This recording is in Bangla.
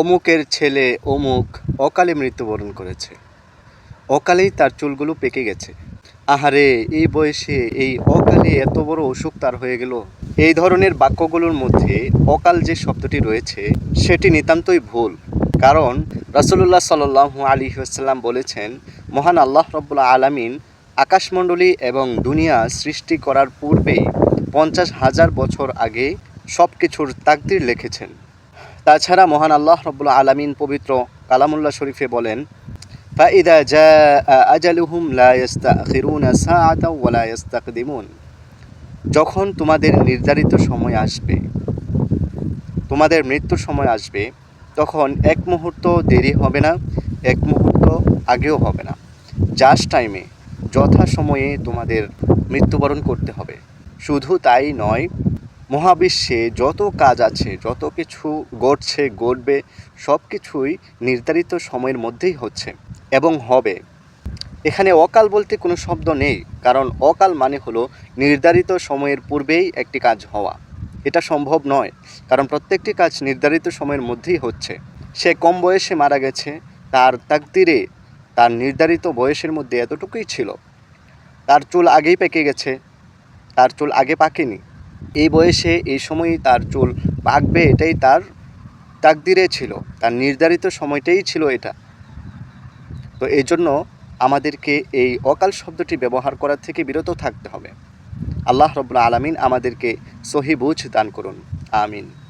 অমুকের ছেলে অমুক অকালে মৃত্যুবরণ করেছে। অকালেই তার চুলগুলো পেকে গেছে। আহারে, এই বয়সে এই অকালে এত বড় অসুখ তার হয়ে গেল। এই ধরনের বাক্যগুলোর মধ্যে অকাল যে শব্দটি রয়েছে, সেটি নিতান্তই ভুল। কারণ রাসুলুল্লাহ সাল্লু আলী আসাল্লাম বলেছেন, মহান আল্লাহ রব্বুল্লা আলামিন আকাশমণ্ডলী এবং দুনিয়া সৃষ্টি করার পূর্বেই পঞ্চাশ হাজার বছর আগে সব কিছুর তাকদির লিখেছেন। তাছাড়া মহান আল্লাহ রব্বুল আলামিন পবিত্র কালামুল্লাহ শরীফে বলেন فإذا جاء أجلهم لا يستأخرون ساعة ولا يستقدمون যখন তোমাদের নির্ধারিত সময় আসবে তোমাদের মৃত্যুর সময় আসবে তখন এক মুহূর্ত দেরি হবে না এক মুহূর্ত আগেও হবে না জাস্ট টাইমে যথা সময়ে তোমাদের মৃত্যুবরণ করতে হবে শুধু তাই নয় মহাবিশ্বে যত কাজ আছে, যত কিছু ঘটছে, ঘটবে, সব কিছুই নির্ধারিত সময়ের মধ্যেই হচ্ছে এবং হবে। এখানে অকাল বলতে কোনো শব্দ নেই, কারণ অকাল মানে হলো নির্ধারিত সময়ের পূর্বেই একটি কাজ হওয়া। এটা সম্ভব নয়, কারণ প্রত্যেকটি কাজ নির্ধারিত সময়ের মধ্যেই হচ্ছে। সে কম বয়সে মারা গেছে, তার তাকদিরে তার নির্ধারিত বয়সের মধ্যে এতটুকুই ছিল। তার চুল আগেই পেকে গেছে, তার চুল আগে পাকেনি। এই বয়সে এই সময়ই তার চুল পাকবে এটাই তার তাকদিরে ছিল। তার নির্ধারিত সময়টাই ছিল এটা। তো এই জন্য আমাদেরকে এই অকাল শব্দটি ব্যবহার করার থেকে বিরত থাকতে হবে। আল্লাহ রবুল্লা আলমিন আমাদেরকে সহি বুঝ দান করুন। আমিন।